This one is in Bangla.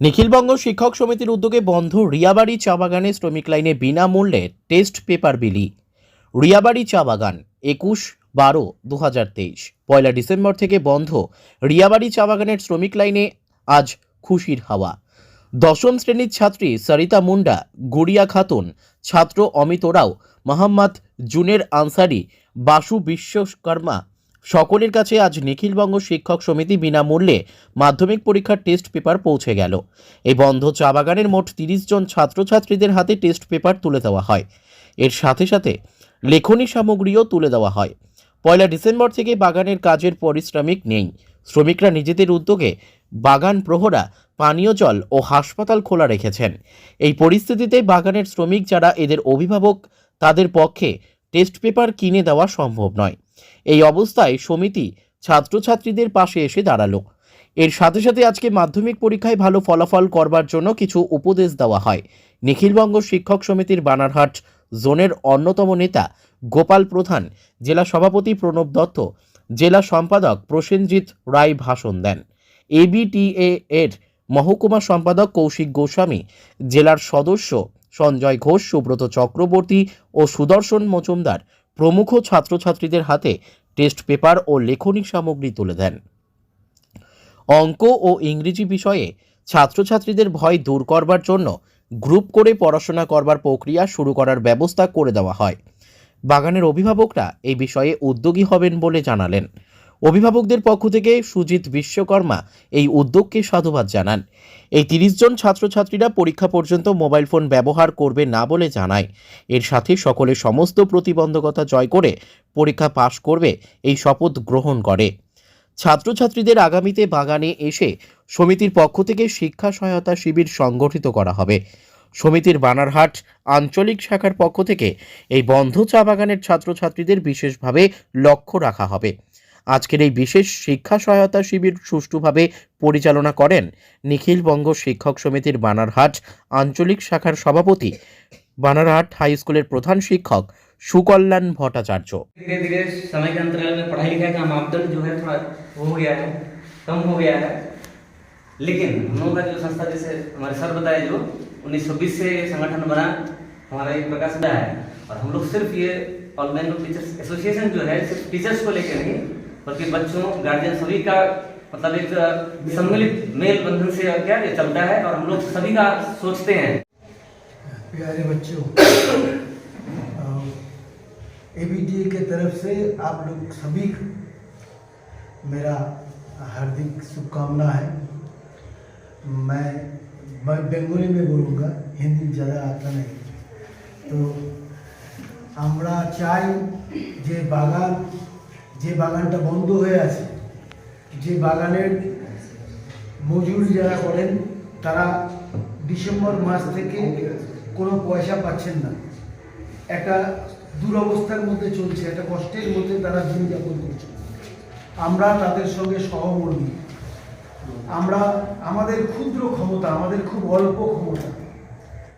নিখিলবঙ্গ শিক্ষক সমিতির উদ্যোগে বন্ধ রিয়াবাড়ি চা বাগানে শ্রমিক লাইনে বিনামূল্যে টেস্ট পেপার বিলি। রিয়াবাড়ি চা বাগান, একুশ বারো দু হাজার তেইশ। পয়লা ডিসেম্বর থেকে বন্ধ রিয়াবাড়ি চা বাগানের শ্রমিক লাইনে আজ খুশির হাওয়া। দশম শ্রেণির ছাত্রী সরিতা মুন্ডা, গুড়িয়া খাতুন, ছাত্র অমিত ওরাও মোহাম্মদ জুনের আনসারি বাসু বিশ্বকর্মা সকলের কাছে আজ নিখিলবঙ্গ শিক্ষক সমিতি বিনামূল্যে মাধ্যমিক পরীক্ষার টেস্ট পেপার পৌঁছে গেল। এই বন্ধ চা বাগানের মোট তিরিশ জন ছাত্রছাত্রীদের হাতে টেস্ট পেপার তুলে দেওয়া হয়। এর সাথে সাথে লেখনী সামগ্রীও তুলে দেওয়া হয়। পয়লা ডিসেম্বর থেকে বাগানের কাজের পরিশ্রমিক নেই। শ্রমিকরা নিজেদের উদ্যোগে বাগান প্রহরা, পানীয় জল ও হাসপাতাল খোলা রেখেছেন। এই পরিস্থিতিতে বাগানের শ্রমিক যারা এদের অভিভাবক, তাদের পক্ষে টেস্ট পেপার কিনে দেওয়া সম্ভব নয়। এই অবস্থায় সমিতি ছাত্রছাত্রীদের পাশে এসে দাঁড়াল। এর সাথে সাথে আজকে মাধ্যমিক পরীক্ষায় ভালো ফলাফল করবার জন্য কিছু উপদেশ দেওয়া হয়। নিখিলবঙ্গ শিক্ষক সমিতির বানারহাট জোনের অন্যতম নেতা গোপাল প্রধান, জেলা সভাপতি প্রণব দত্ত, জেলা সম্পাদক প্রসেনজিৎ রায় ভাষণ দেন। এবিটিএ এর মহকুমা সম্পাদক কৌশিক গোস্বামী, জেলার সদস্য সঞ্জয় ঘোষ, সুব্রত চক্রবর্তী ও সুদর্শন মজুমদার প্রমুখ ছাত্রছাত্রীদের হাতে টেস্ট পেপার ও লেখনী সামগ্রী তুলে দেন। অঙ্ক ও ইংরেজি বিষয়ে ছাত্রছাত্রীদের ভয় দূর করবার জন্য গ্রুপ করে পড়াশোনা করবার প্রক্রিয়া শুরু করার ব্যবস্থা করে দেওয়া হয়। বাগানের অভিভাবকরা এই বিষয়ে উদ্যোগী হবেন বলে জানালেন। অভিভাবকদের পক্ষ থেকে সুজিত বিশ্বকর্মা এই উদ্যোগকে সাধুবাদ জানান। এই তিরিশ জন ছাত্রছাত্রীরা পরীক্ষা পর্যন্ত মোবাইল ফোন ব্যবহার করবে না বলে জানায়। এর সাথে সকলে সমস্ত প্রতিবন্ধকতা জয় করে পরীক্ষা পাশ করবে এই শপথ গ্রহণ করে। ছাত্রছাত্রীদের আগামীতে বাগানে এসে সমিতির পক্ষ থেকে শিক্ষা সহায়তা শিবির সংগঠিত করা হবে। সমিতির বানারহাট আঞ্চলিক শাখার পক্ষ থেকে এই বন্ধ চা বাগানের ছাত্রছাত্রীদের বিশেষভাবে লক্ষ্য রাখা হবে। আজকের এই বিশেষ শিক্ষা সহায়তা শিবির সুষ্ঠুভাবে পরিচালনা করেন নিখিলবঙ্গ শিক্ষক সমিতির বানারহাট আঞ্চলিক শাখার সভাপতি বানারহাট হাই স্কুলের প্রধান শিক্ষক সুকল্যাণ ভট্টাচার্য धीरे धीरे समय के अंतराल में पढ़ाई लिखाई का मापदंड जो है थोड़ा वो हो गया है कम हो गया है लेकिन हम लोगों का जो संस्था जैसे हमारे सर बताए जो 1920 से ये संगठन बना हमारा एक प्रकाश है और हम लोग सिर्फ ये ऑल बेंगल टीचर्स एसोसिएशन जो है सिर्फ टीचर्स को लेकर नहीं बल्कि बच्चों गार्जियन सभी का मतलब एक सम्मिलित मेल बंधन से क्या ये चलता है और हम लोग सभी का सोचते हैं प्यारे बच्चों एबीटी के तरफ से आप लोग सभी को मेरा हार्दिक शुभकामना है मैं मैं बेंगली में बोलूँगा हिंदी ज़्यादा आता नहीं তো আমরা চাই যে বাগান যে বাগানটা বন্ধ হয়ে আছে, যে বাগানের মজুরি যারা করেন, তারা ডিসেম্বর মাস থেকে কোনো পয়সা পাচ্ছেন না। একটা দুরবস্থার মধ্যে চলছে, একটা কষ্টের মধ্যে তারা দিন যাপন করছে। আমরা তাদের সঙ্গে সহমর্মী। আমরা, আমাদের ক্ষুদ্র ক্ষমতা, আমাদের খুব অল্প ক্ষমতা।